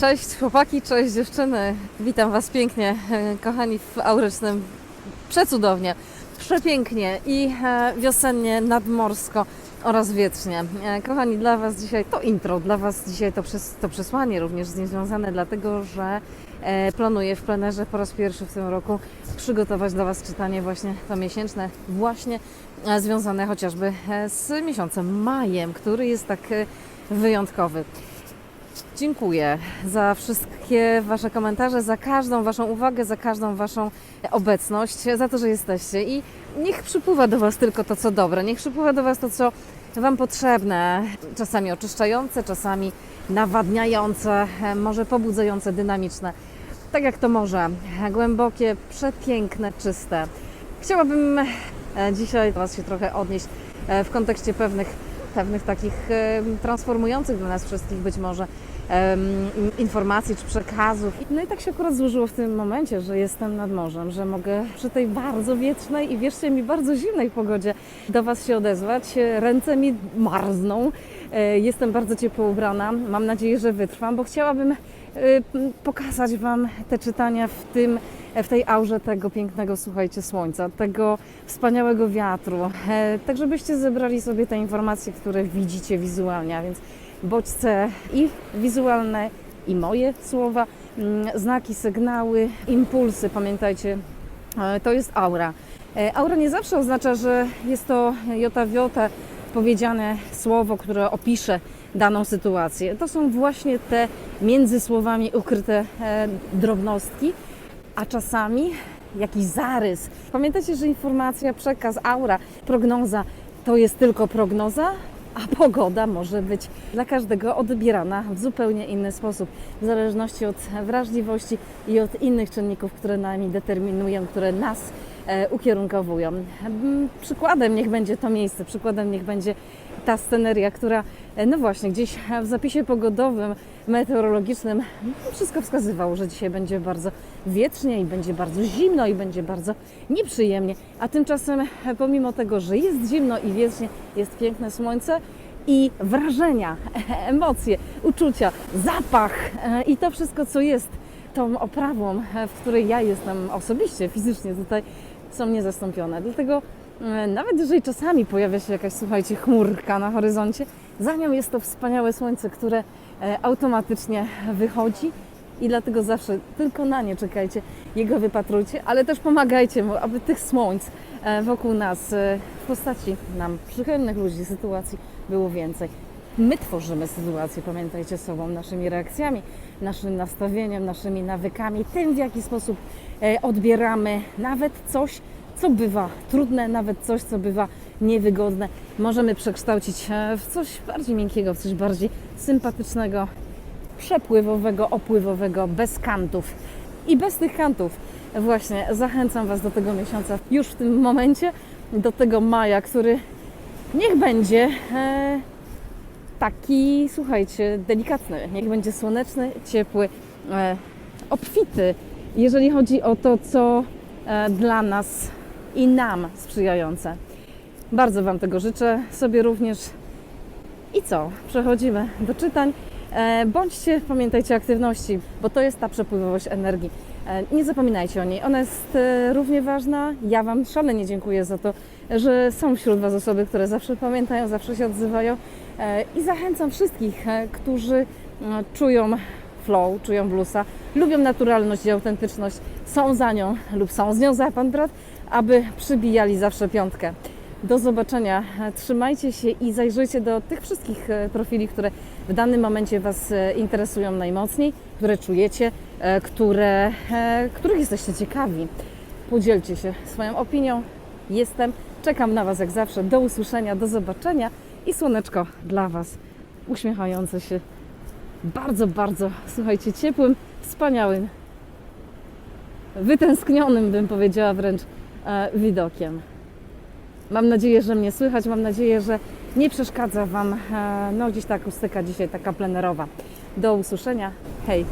Cześć chłopaki, cześć dziewczyny. Witam Was pięknie, e, kochani, w aurycznym. Przecudownie, przepięknie i e, wiosennie, nadmorsko oraz wietrznie. E, Kochani, dla Was dzisiaj to intro, dla Was dzisiaj to, przes- to przesłanie również z nim związane, dlatego że planuję w plenerze po raz pierwszy w tym roku przygotować dla Was czytanie właśnie to miesięczne, właśnie związane chociażby z miesiącem majem, który jest tak wyjątkowy. Dziękuję za wszystkie Wasze komentarze, za każdą Waszą uwagę, za każdą Waszą obecność, za to, że jesteście. I niech przypływa do Was tylko to, co dobre, niech przypływa do Was to, co Wam potrzebne, czasami oczyszczające, czasami nawadniające, może pobudzające, dynamiczne. Tak jak to może, głębokie, przepiękne, czyste. Chciałabym e, dzisiaj do Was się trochę odnieść e, w kontekście pewnych, pewnych takich transformujących dla nas wszystkich być może informacji czy przekazów. No i tak się akurat złożyło w tym momencie, że jestem nad morzem, że mogę przy tej bardzo wietrznej i wierzcie mi bardzo zimnej pogodzie do Was się odezwać. Ręce mi marzną, e, jestem bardzo ciepło ubrana. Mam nadzieję, że wytrwam, bo chciałabym pokazać Wam te czytania w tym w tej aurze tego pięknego, słuchajcie, słońca, tego wspaniałego wiatru, e, tak żebyście zebrali sobie te informacje, które widzicie wizualnie, a więc bodźce i wizualne, i moje słowa, mm, znaki, sygnały, impulsy. Pamiętajcie, e, to jest aura. E, Aura nie zawsze oznacza, że jest to jota wiota powiedziane słowo, które opisze daną sytuację. To są właśnie te między słowami ukryte e, drobnostki, a czasami jakiś zarys. Pamiętajcie, że informacja, przekaz, aura, prognoza to jest tylko prognoza, a pogoda może być dla każdego odbierana w zupełnie inny sposób, w zależności od wrażliwości i od innych czynników, które nami determinują, które nas e, ukierunkowują. Mm, Przykładem niech będzie to miejsce, przykładem niech będzie ta sceneria, która, e, no właśnie, gdzieś w zapisie pogodowym, meteorologicznym no, wszystko wskazywało, że dzisiaj będzie bardzo wietrznie i będzie bardzo zimno i będzie bardzo nieprzyjemnie, a tymczasem e, pomimo tego, że jest zimno i wiecznie, jest piękne słońce i wrażenia, emocje, uczucia, zapach e, i to wszystko, co jest tą oprawą, w której ja jestem osobiście, fizycznie tutaj, są niezastąpione. Dlatego e, nawet jeżeli czasami pojawia się jakaś, słuchajcie, chmurka na horyzoncie, za nią jest to wspaniałe słońce, które e, automatycznie wychodzi i dlatego zawsze tylko na nie czekajcie, jego wypatrujcie, ale też pomagajcie mu, aby tych słońc e, wokół nas w postaci nam przychylnych ludzi, sytuacji było więcej. My tworzymy sytuację, pamiętajcie sobą, naszymi reakcjami, naszym nastawieniem, naszymi nawykami, tym w jaki sposób e, odbieramy nawet coś, co bywa trudne, nawet coś, co bywa niewygodne, możemy przekształcić e, w coś bardziej miękkiego, w coś bardziej sympatycznego, przepływowego, opływowego, bez kantów. I bez tych kantów właśnie zachęcam Was do tego miesiąca już w tym momencie, do tego maja, który niech będzie e, taki, słuchajcie, delikatny. Niech będzie słoneczny, ciepły, e, obfity, jeżeli chodzi o to, co e, dla nas i nam sprzyjające. Bardzo Wam tego życzę, sobie również. I co? Przechodzimy do czytań. E, Bądźcie, pamiętajcie aktywności, bo to jest ta przepływowość energii. E, Nie zapominajcie o niej, ona jest e, równie ważna. Ja Wam szalenie dziękuję za to, że są wśród Was osoby, które zawsze pamiętają, zawsze się odzywają. I zachęcam wszystkich, którzy czują flow, czują bluesa, lubią naturalność i autentyczność, są za nią lub są z nią za Pan Brat, aby przybijali zawsze piątkę. Do zobaczenia. Trzymajcie się i zajrzyjcie do tych wszystkich e, profili, które w danym momencie Was e, interesują najmocniej, które czujecie, e, które, których jesteście ciekawi. Podzielcie się swoją opinią. Jestem, czekam na Was jak zawsze. Do usłyszenia, do zobaczenia i słoneczko dla Was, uśmiechające się. Bardzo, bardzo, słuchajcie, ciepłym, wspaniałym, wytęsknionym, bym powiedziała wręcz, widokiem. Mam nadzieję, że mnie słychać, mam nadzieję, że nie przeszkadza Wam, e, no gdzieś ta akustyka dzisiaj taka plenerowa. Do usłyszenia, hej!